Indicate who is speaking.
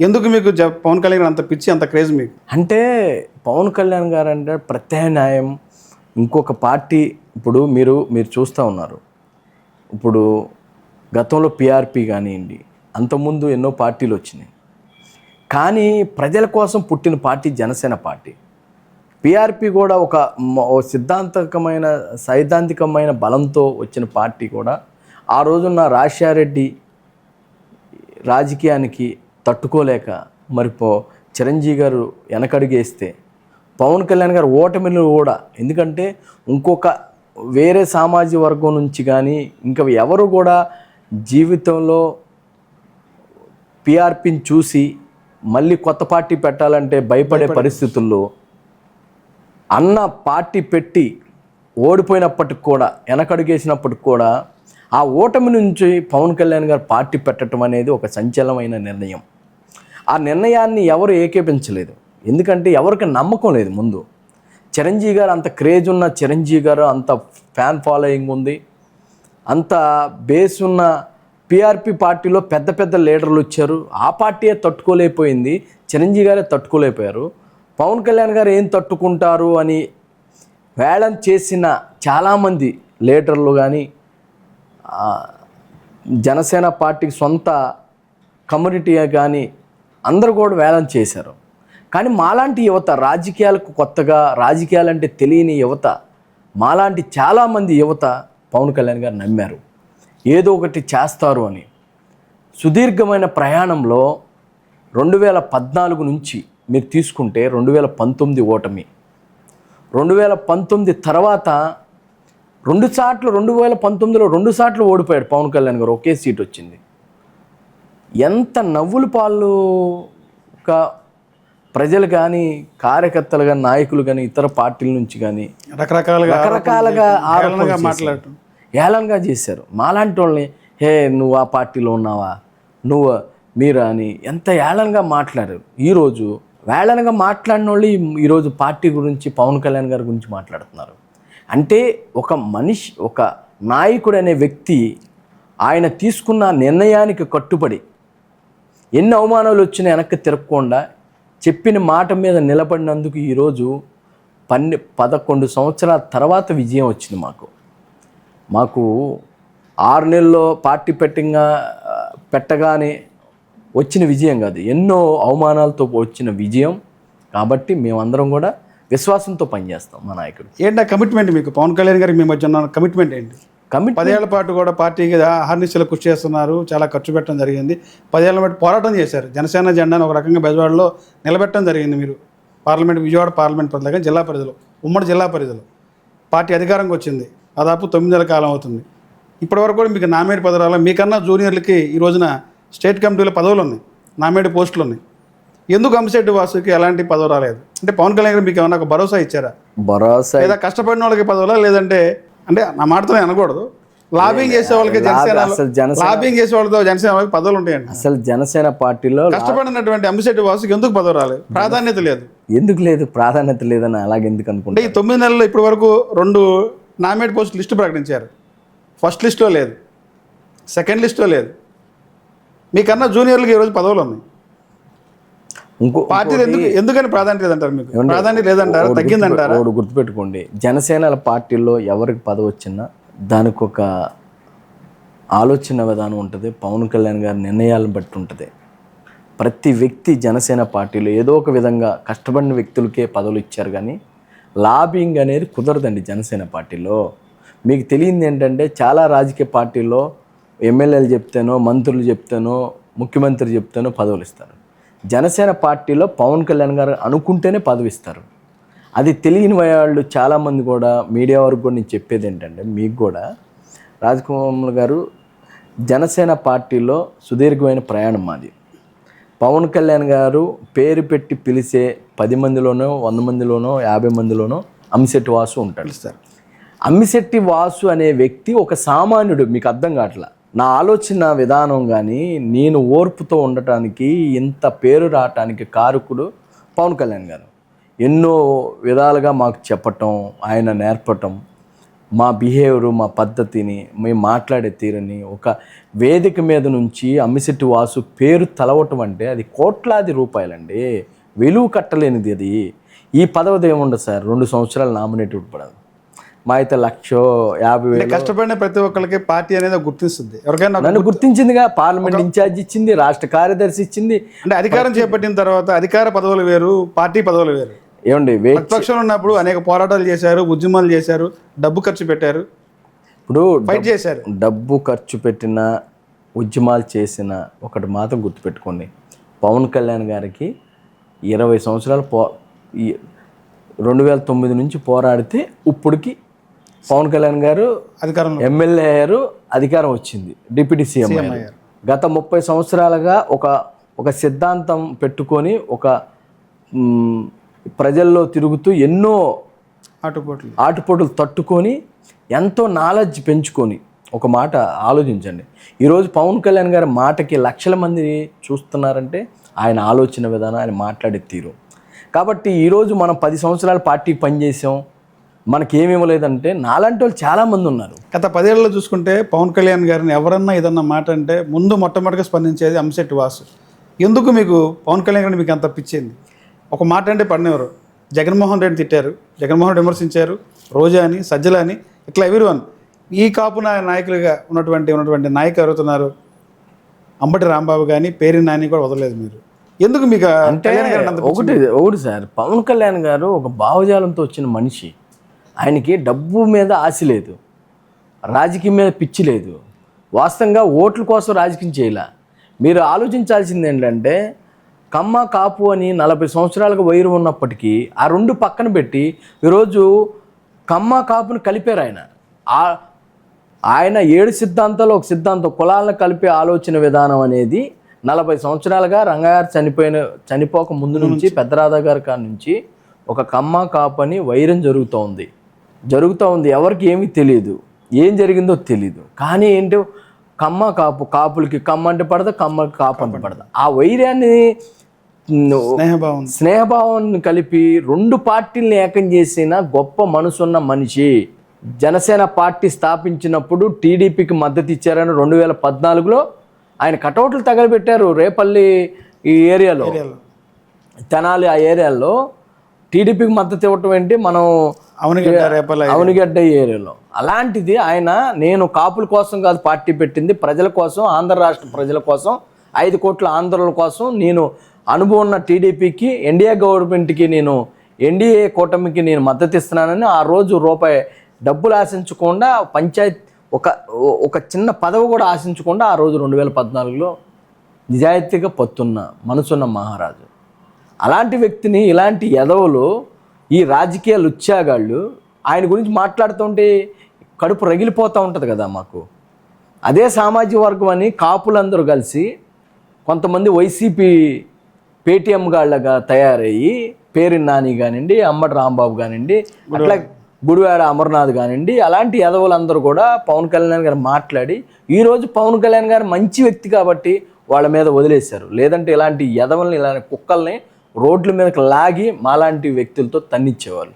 Speaker 1: ఎందుకు మీకు జ- పవన్ కళ్యాణ్ అంత పిచ్చి అంత క్రేజ్ మీకు?
Speaker 2: అంటే పవన్ కళ్యాణ్ గారు అంటే ప్రత్యామ్నాయం ఇంకొక పార్టీ ఇప్పుడు మీరు మీరు చూస్తూ ఉన్నారు. ఇప్పుడు గతంలో పిఆర్పి కానివ్వండి అంతకుముందు ఎన్నో పార్టీలు వచ్చినాయి. కానీ ప్రజల కోసం పుట్టిన పార్టీ జనసేన పార్టీ. పిఆర్పి కూడా ఒక సిద్ధాంతకమైన సైద్ధాంతికమైన బలంతో వచ్చిన పార్టీ కూడా. ఆ రోజున్న రాజశేఖరెడ్డి రాజకీయానికి తట్టుకోలేక మరి పో చిరంజీవి గారు వెనకడుగేస్తే పవన్ కళ్యాణ్ గారు ఓటమిలు కూడా. ఎందుకంటే ఇంకొక వేరే సామాజిక వర్గం నుంచి కానీ ఇంకా ఎవరు కూడా జీవితంలో పిఆర్పిని చూసి మళ్ళీ కొత్త పార్టీ పెట్టాలంటే భయపడే పరిస్థితుల్లో అన్న పార్టీ పెట్టి ఓడిపోయినప్పటికి కూడా వెనకడుగేసినప్పటికి కూడా ఆ ఓటమి నుంచి పవన్ కళ్యాణ్ గారు పార్టీ పెట్టడం అనేది ఒక సంచలనమైన నిర్ణయం. ఆ నిర్ణయాన్ని ఎవరు ఏకేపించలేదు. ఎందుకంటే ఎవరికి నమ్మకం లేదు ముందు. చిరంజీవి గారు అంత క్రేజ్ ఉన్న చిరంజీవి గారు అంత ఫ్యాన్ ఫాలోయింగ్ ఉంది. అంత బేస్ ఉన్న పిఆర్పి పార్టీలో పెద్ద పెద్ద లీడర్లు వచ్చారు. ఆ పార్టీయే తట్టుకోలేకపోయింది. చిరంజీవి గారే తట్టుకోలేకపోయారు. పవన్ కళ్యాణ్ గారు ఏం తట్టుకుంటారు అని వేళం చేసిన చాలామంది లీడర్లు కానీ జనసేన పార్టీకి సొంత కమ్యూనిటీ కానీ అందరూ కూడా వేలం చేశారు. కానీ మాలాంటి యువత రాజకీయాలకు కొత్తగా రాజకీయాలంటే తెలియని యువత మాలాంటి చాలామంది యువత పవన్ కళ్యాణ్ గారు నమ్మారు. ఏదో ఒకటి చేస్తారు అని. సుదీర్ఘమైన ప్రయాణంలో రెండు వేల పద్నాలుగు నుంచి మీరు తీసుకుంటే రెండు వేల పంతొమ్మిది ఓటమి. రెండు వేల పంతొమ్మిది తర్వాత రెండు సార్లు రెండు వేల పంతొమ్మిదిలో రెండు సార్లు ఓడిపోయాడు పవన్ కళ్యాణ్ గారు ఒకే సీట్ వచ్చింది. ఎంత నవ్వుల పాలుగా ప్రజలు కానీ కార్యకర్తలు కానీ నాయకులు కానీ ఇతర పార్టీల నుంచి కానీ
Speaker 1: రకరకాలుగా
Speaker 2: రకరకాలుగా చేశారు.
Speaker 1: మాట్లాడటం.
Speaker 2: ఏళనగా చేశారు. మాలాంటి వాళ్ళని హే నువ్వు ఆ పార్టీలో ఉన్నావా? నువ్వు మీరా అని ఎంత ఏళనగా మాట్లాడారు. ఈరోజు వేళనగా మాట్లాడిన వాళ్ళు ఈరోజు పార్టీ గురించి పవన్ కళ్యాణ్ గారి గురించి మాట్లాడుతున్నారు. అంటే ఒక మనిషి ఒక నాయకుడు అనే వ్యక్తి ఆయన తీసుకున్న నిర్ణయానికి కట్టుబడి ఎన్ని అవమానాలు వచ్చినా వెనక్కి తిరగకుండా చెప్పిన మాట మీద నిలబడినందుకు ఈరోజు పన్నె పదకొండు సంవత్సరాల తర్వాత విజయం వచ్చింది మాకు. మాకు ఆరు నెలల్లో పార్టీ పెట్టంగా పెట్టగానే వచ్చిన విజయం కాదు. ఎన్నో అవమానాలతో వచ్చిన విజయం. కాబట్టి మేమందరం కూడా విశ్వాసంతో పనిచేస్తాం మా నాయకుడు.
Speaker 1: ఏంటి కమిట్మెంట్ మీకు? పవన్ కళ్యాణ్ గారికి మీ మధ్య ఉన్న కమిట్మెంట్ ఏంటి?
Speaker 2: కమిట్
Speaker 1: పదేళ్ళ పాటు కూడా పార్టీకి అహర్నిశలు కృషి చేస్తున్నారు చాలా ఖర్చు పెట్టడం జరిగింది. పదేళ్ళ పాటు పోరాటం చేశారు. జనసేన జెండాను ఒక రకంగా బెజవాడలో నిలబెట్టడం జరిగింది మీరు. పార్లమెంట్ విజయవాడ పార్లమెంట్ పరిధిలో జిల్లా పరిధిలో ఉమ్మడి జిల్లా పరిధిలో. పార్టీ అధికారంకి వచ్చింది. దాదాపు తొమ్మిది నెలల కాలం అవుతుంది. ఇప్పటివరకు కూడా మీకు నామేడి పదవులు మీకన్నా జూనియర్లకి ఈ రోజున స్టేట్ కమిటీలో పదవులు ఉన్నాయి. నామేడి పోస్టులు ఉన్నాయి. ఎందుకు అంశెట్టి వాసుకి ఎలాంటి పదవి రాలేదు? అంటే పవన్ కళ్యాణ్ గారు మీకు ఏమన్నా ఒక భరోసా ఇచ్చారా?
Speaker 2: భరోసా
Speaker 1: లేదా కష్టపడిన వాళ్ళకి పదవులా? లేదంటే అంటే నా మాటతో అనకూడదు. లాబింగ్ చేసే వాళ్ళకి జనసేన
Speaker 2: అసలు జనసేన
Speaker 1: లాబింగ్ చేసే వాళ్ళతో జనసేన వాళ్ళకి పదవులు ఉంటాయండి.
Speaker 2: అసలు జనసేన పార్టీలో
Speaker 1: కష్టపడినటువంటి అంశెట్టి వాసుకి ఎందుకు పదవి రాలేదు? ప్రాధాన్యత లేదు.
Speaker 2: ఎందుకు లేదు? ప్రాధాన్యత లేదని అలాగే ఎందుకు అనుకుంటా
Speaker 1: ఈ తొమ్మిది నెలల్లో ఇప్పటి వరకు రెండు నామినేట్ పోస్ట్ లిస్టు ప్రకటించారు. ఫస్ట్ లిస్ట్లో లేదు. సెకండ్ లిస్ట్లో లేదు. మీకన్నా జూనియర్లకి ఈరోజు పదవులు ఉన్నాయి.
Speaker 2: ఇంకో
Speaker 1: పార్టీలు ఎందుకు ఎందుకని ప్రాధాన్యత లేదంటారు మీకు? ప్రాధాన్యత లేదంటారా? తగ్గిందంటారా?
Speaker 2: ఒకటి గుర్తుపెట్టుకోండి. జనసేన పార్టీల్లో ఎవరికి పదవి వచ్చినా దానికి ఒక ఆలోచన విధానం ఉంటుంది పవన్ కళ్యాణ్ గారి నిర్ణయాలను బట్టి ఉంటుంది. ప్రతి వ్యక్తి జనసేన పార్టీలో ఏదో ఒక విధంగా కష్టపడిన వ్యక్తులకే పదవులు ఇచ్చారు కానీ లాబింగ్ అనేది కుదరదండి జనసేన పార్టీలో. మీకు తెలియంది ఏంటంటే చాలా రాజకీయ పార్టీల్లో ఎమ్మెల్యేలు చెప్తేనో మంత్రులు చెప్తేనో ముఖ్యమంత్రి చెప్తేనో పదవులు ఇస్తారు. జనసేన పార్టీలో పవన్ కళ్యాణ్ గారు అనుకుంటేనే పదవి ఇస్తారు అది తెలియని వాళ్ళు చాలామంది కూడా మీడియా వరకు కూడా నేను చెప్పేది ఏంటంటే మీకు కూడా రాజకుమార్ గారు జనసేన పార్టీలో సుదీర్ఘమైన ప్రయాణం మాది. పవన్ కళ్యాణ్ గారు పేరు పెట్టి పిలిచే పది మందిలోనో వంద మందిలోనో యాభై మందిలోనో అంశెట్టి వాసు ఉంటాడు.
Speaker 1: సార్
Speaker 2: అమ్మిశెట్టి వాసు అనే వ్యక్తి ఒక సామాన్యుడు మీకు అర్థం కావట్లా? నా ఆలోచన విధానం కానీ నేను ఓర్పుతో ఉండటానికి ఇంత పేరు రావటానికి కారకుడు పవన్ కళ్యాణ్ గారు. ఎన్నో విధాలుగా మాకు చెప్పటం ఆయన నేర్పటం మా బిహేవియర్ మా పద్ధతిని మేము మాట్లాడే తీరుని ఒక వేదిక మీద నుంచి అమ్మిశెట్టి వాసు పేరు తలవటం అంటే అది కోట్లాది రూపాయలండి. విలువ కట్టలేనిది అది. ఈ పదవిది ఏముండదు సార్? రెండు సంవత్సరాలు నామినేటెడ్ పడదు. మా అయితే లక్ష యాభై వేలు.
Speaker 1: కష్టపడిన ప్రతి ఒక్కరికి పార్టీ అనేది గుర్తిస్తుంది. ఎవరికైనా
Speaker 2: నన్ను గుర్తించిందిగా పార్లమెంట్ ఇన్ఛార్జ్ ఇచ్చింది రాష్ట్ర కార్యదర్శి ఇచ్చింది.
Speaker 1: అంటే అధికారం చేపట్టిన తర్వాత అధికార పదవులు వేరు పార్టీ పదవులు వేరు.
Speaker 2: ఏమండి
Speaker 1: ప్రతిపక్షంలో ఉన్నప్పుడు అనేక పోరాటాలు చేశారు ఉద్యమాలు చేశారు డబ్బు ఖర్చు పెట్టారు.
Speaker 2: ఇప్పుడు
Speaker 1: ఫైట్ చేశారు.
Speaker 2: డబ్బు ఖర్చు పెట్టిన ఉద్యమాలు చేసిన ఒకటి మాత్రం గుర్తుపెట్టుకోండి. పవన్ కళ్యాణ్ గారికి ఇరవై సంవత్సరాలు పో రెండు వేల తొమ్మిది నుంచి పోరాడితే ఇప్పటికి పవన్ కళ్యాణ్ గారు
Speaker 1: అధికారంలో
Speaker 2: ఎమ్మెల్యే అయ్యారు అధికారం వచ్చింది. డిప్యూటీ సీఎం అయ్యారు. గత ముప్పై సంవత్సరాలుగా ఒక ఒక సిద్ధాంతం పెట్టుకొని ఒక ప్రజల్లో తిరుగుతూ ఎన్నో
Speaker 1: ఆటుపోట్లు.
Speaker 2: ఆటుపోటులు తట్టుకొని ఎంతో నాలెడ్జ్ పెంచుకొని ఒక మాట ఆలోచించండి. ఈరోజు పవన్ కళ్యాణ్ గారి మాటకి లక్షల మంది చూస్తున్నారంటే ఆయన ఆలోచన విధానం ఆయన మాట్లాడే తీరు. కాబట్టి ఈరోజు మనం పది సంవత్సరాలు పార్టీకి పనిచేసాం. మనకేమి ఇవ్వలేదంటే నాలాంటి వాళ్ళు చాలామంది ఉన్నారు.
Speaker 1: గత పదేళ్ళలో చూసుకుంటే పవన్ కళ్యాణ్ గారిని ఎవరన్నా ఏదన్నా మాట అంటే ముందు మొట్టమొదటిగా స్పందించేది అంశెట్టి వాసు. ఎందుకు మీకు పవన్ కళ్యాణ్ గారిని మీకు అంత పిచ్చింది? ఒక మాట అంటే పడినవారు? జగన్మోహన్ రెడ్డి తిట్టారు జగన్మోహన్ రెడ్డి విమర్శించారు రోజా అని సజ్జల అని ఇట్లా ఎవరు అని ఈ కాపు నాయకులుగా ఉన్నటువంటి ఉన్నటువంటి నాయకులు ఎవరుతున్నారు అంబటి రాంబాబు కానీ పేరు నాని కూడా వదలలేదు మీరు. ఎందుకు మీకు
Speaker 2: అంటే ఒకటి ఒకటి సార్ పవన్ కళ్యాణ్ గారు ఒక భావజాలంతో వచ్చిన మనిషి. ఆయనకి డబ్బు మీద ఆశ లేదు రాజకీయం మీద పిచ్చి లేదు. వాస్తవంగా ఓట్ల కోసం రాజకీయం చేయలే? మీరు ఆలోచించాల్సింది ఏంటంటే కమ్మ కాపు అని నలభై సంవత్సరాలకు వైరు ఉన్నప్పటికీ ఆ రెండు పక్కన పెట్టి ఈరోజు కమ్మ కాపుని కలిపారు ఆయన. ఆయన ఏడు సిద్ధాంతాలు ఒక సిద్ధాంతం కులాలను కలిపే ఆలోచన విధానం అనేది నలభై సంవత్సరాలుగా రంగారు చనిపోయిన చనిపోక ముందు నుంచి పెద్దరాధా గారి కాడ నుంచి ఒక కమ్మ కాపని వైరం జరుగుతూ ఉంది జరుగుతూ ఉంది ఎవరికి ఏమీ తెలియదు ఏం జరిగిందో తెలియదు కానీ ఏంటో కమ్మ కాపు కాపులకి కమ్మ అంటే పడదు కమ్మకి కాపు అంటే పడదు. ఆ వైరాన్ని ఉమ్,
Speaker 1: స్నేహభావం.
Speaker 2: స్నేహభావాన్ని కలిపి రెండు పార్టీల్ని ఏకం చేసిన గొప్ప మనసున్న మనిషి జనసేన పార్టీ స్థాపించినప్పుడు టీడీపీకి మద్దతు ఇచ్చారని రెండు వేల పద్నాలుగులో ఆయన కటౌట్లు తగలబెట్టారు రేపల్లి ఈ ఏరియాలో. తెనాలి ఆ ఏరియాలో. టీడీపీకి మద్దతు ఇవ్వటం ఏంటి? మనం అవునుగడ్డ ఏరియాలో. అలాంటిది ఆయన నేను కాపుల కోసం కాదు పార్టీ పెట్టింది ప్రజల కోసం ఆంధ్ర రాష్ట్ర ప్రజల కోసం ఐదు కోట్ల ఆంధ్రుల కోసం నేను అనుభవం ఉన్న టీడీపీకి ఎన్డీఏ గవర్నమెంట్కి నేను ఎన్డీఏ కూటమికి నేను మద్దతు ఇస్తున్నానని ఆ రోజు రూపాయి డబ్బులు ఆశించకుండా పంచాయత్ ఒక ఒక చిన్న పదవి కూడా ఆశించకుండా ఆ రోజు రెండు వేల పద్నాలుగులో నిజాయితీగా పత్తున్న మనసున్న మహారాజు. అలాంటి వ్యక్తిని ఇలాంటి ఎదవలు ఈ రాజకీయ లుచ్చాగాళ్ళు ఆయన గురించి మాట్లాడుతుంటే కడుపు రగిలిపోతూ ఉంటుంది కదా మాకు. అదే సామాజిక వర్గం అని కాపులందరూ కలిసి కొంతమంది వైసీపీ పేటీఎం గాళ్ళగా తయారయ్యి పేరు నాని కానివ్వండి అమ్మటి రాంబాబు కానివ్వండి అట్లా గుడివాడ అమర్నాథ్ కానివ్వండి అలాంటి ఎదవులందరూ కూడా పవన్ కళ్యాణ్ గారు మాట్లాడి ఈరోజు పవన్ కళ్యాణ్ గారు మంచి వ్యక్తి కాబట్టి వాళ్ళ మీద వదిలేశారు. లేదంటే ఇలాంటి ఎదవల్ని ఇలాంటి కుక్కల్ని రోడ్ల మీదకి లాగి మాలాంటి వ్యక్తులతో తన్నిచ్చేవాళ్ళు.